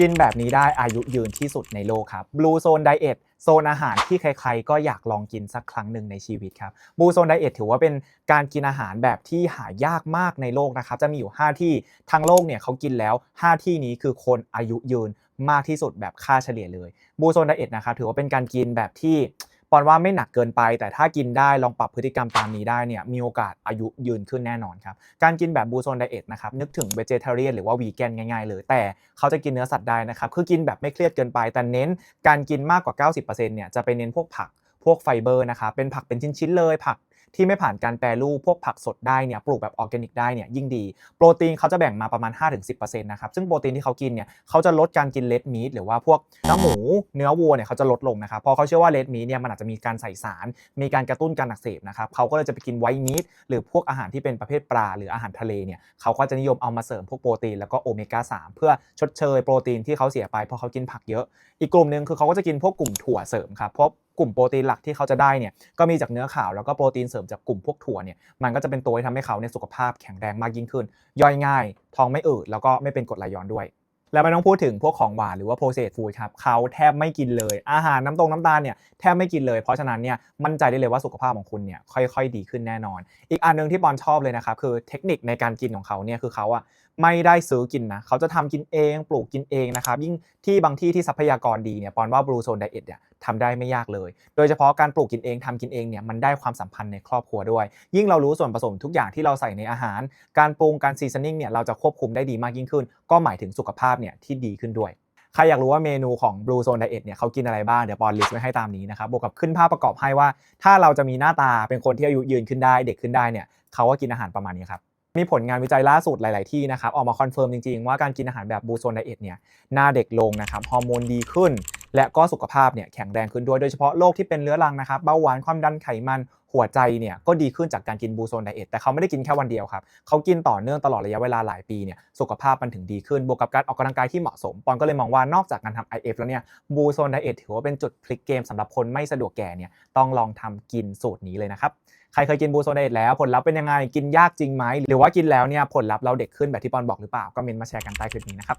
กินแบบนี้ได้อายุยืนที่สุดในโลกครับ Blue Zone Diet โซนอาหารที่ใครๆ ก็อยากลองกินสักครั้งหนึ่งในชีวิตครับ Blue Zone Diet ถือว่าเป็นการกินอาหารแบบที่หายากมากในโลกนะครับ จะมีอยู่ 5 ที่ทั้งโลกเนี่ยเขากินแล้ว 5 ที่นี้คือคนอายุยืนมากที่สุดแบบค่าเฉลี่ยเลย Blue Zone Diet นะครับถือว่าเป็นการกินแบบที่ ปอนว่าไม่หนักเกินไป แต่ถ้ากินได้ลองปรับพฤติกรรมตามนี้ได้เนี่ยมีโอกาสอายุยืนขึ้นแน่นอนครับ การกินแบบบูโซนไดเอทนะครับนึกถึงเวเจเทเรียนหรือว่าวีแกนง่ายๆเลย แต่เขาจะกินเนื้อสัตว์ได้นะครับคือกินแบบไม่เครียดเกินไป แต่เน้นการกินมากกว่า 90%เนี่ยจะไปเน้นพวกผักพวกไฟเบอร์นะครับเป็นผักเป็นชิ้นๆเลยผัก ที่ไม่ผ่านการแปรรูปพวกผักสดได้เนี่ยปลูกแบบออร์แกนิกได้เนี่ยยิ่งดี โปรตีนเขาจะแบ่งมาประมาณ 5-10%นะครับซึ่งโปรตีนที่เขากินเนี่ยเขาจะลดการกินเลดมีทหรือว่าพวกเนื้อหมูเนื้อวัวเนี่ยเขาจะลดลงนะครับเพราะเขาเชื่อว่าเลดมีทเนี่ยมันอาจจะมีการใส่สาร มีการกระตุ้นการอักเสบนะครับเขาก็เลยจะไปกินไวท์มีทหรือพวกอาหารที่เป็นประเภทปลาหรืออาหารทะเลเนี่ยเขาก็จะนิยมเอามาเสริมพวกโปรตีนแล้วก็โอเมก้า3เพื่อชดเชยโปรตีนที่เขาเสียไปเพราะเขากินผักเยอะ อีกกลุ่มหนึ่งคือเขาก็จะกินพวกกลุ่มถั่วเสริมครับพราะกลุ่มโปรตีนหลักที่เขาจะได้เนี่ยก็มีจากเนื้อขาวแล้วก็โปรตีนเสริมจากกลุ่มพวกถั่วเนี่ยมันก็จะเป็นตัวที่ทำให้เขาเนี่ยสุขภาพแข็งแรงมากยิ่งขึ้น ย่อยง่าย ท้องไม่อืดแล้วก็ไม่เป็นกรดไหลย้อนด้วย แล้วไม่ต้องพูดถึงพวกของหวานหรือว่า processed food ครับเขาแทบไม่กินเลย อาหารน้ำตรงน้ำตาลเนี่ยแทบไม่กินเลย เพราะฉะนั้นเนี่ยมั่นใจได้เลยว่าสุขภาพของคุณเนี่ยค่อย ๆ ดีขึ้นแน่นอน อีกอันหนึงที่ปอนชอบเลยนะครับคือเทคนิคในการกินของเขาเนี่ยคือเขาอะไม่ได้ซื้อกินนะเขาจะทำกินเองปลูกกินเองนะครับยิ่งที่บางที่ที่ทรัพยากรดีเนี่ยปอนว่า Blue Zone Diet เนี่ยทำได้ไม่ยากเลย โดยเฉพาะการปลูกกินเองทำกินเองเนี่ยมันได้ความสัมพันธ์ในครอบครัวด้วย ยิ่งเรารู้ส่วนผสมทุกอย่างที่เราใส่ในอาหาร การปรุงการซีซันนิ่งเนี่ยเราจะควบคุมได้ดีมากยิ่งขึ้น ก็หมายถึงสุขภาพเนี่ยที่ดีขึ้นด้วย ใครอยากรู้ว่าเมนูของ Blue Zone Diet เนี่ยเขากินอะไรบ้าง เดี๋ยวปอนลิสต์ไว้ให้ตามนี้นะครับบวกกับขึ้นภาพประกอบให้ว่า ถ้าเราจะมีหน้าตาเป็นคนที่อายุยืนขึ้นได้เด็กขึ้นได้เนี่ยเขาก็กินอาหารประมาณนี้ครับมีผลงานวิจัยล่าสุดหลาย ๆ ที่นะครับออกมาคอนเฟิร์มจริง ๆ ว่าการกินอาหารแบบบูโซนไดเอทเนี่ยหน้าเด็กลงนะครับฮอร์โมนดีขึ้น และก็สุขภาพเนี่ยแข็งแรงขึ้นด้วยโดยเฉพาะโรคที่เป็นเรื้อรังนะครับเบาหวานความดันไขมัน หัวใจเนี่ยก็ดีขึ้นจากการกินบูโซนไดเอทแต่เขาไม่ได้กินแค่วันเดียวครับเขากินต่อเนื่องตลอดระยะเวลาหลายปีเนี่ยสุขภาพมันถึงดีขึ้นบวกกับการออกกำลังกายที่เหมาะสมปอนก็เลยมองว่านอกจากการทำ IF แล้วเนี่ยบูโซนไดเอทถือว่าเป็นจุดพลิกเกมสำหรับคนไม่สะดวกแก่เนี่ยต้องลองทำกินสูตรนี้เลยนะครับใครเคยกินบูโซเดตแล้วผลลัพธ์เป็นยังไงกินยากจริงไหมหรือว่ากินแล้วเนี่ยผลลัพธ์เราเด็กขึ้นแบบที่ปอนบอกหรือเปล่าก็เมนต์มาแชร์กันใต้คลิปนี้นะครับ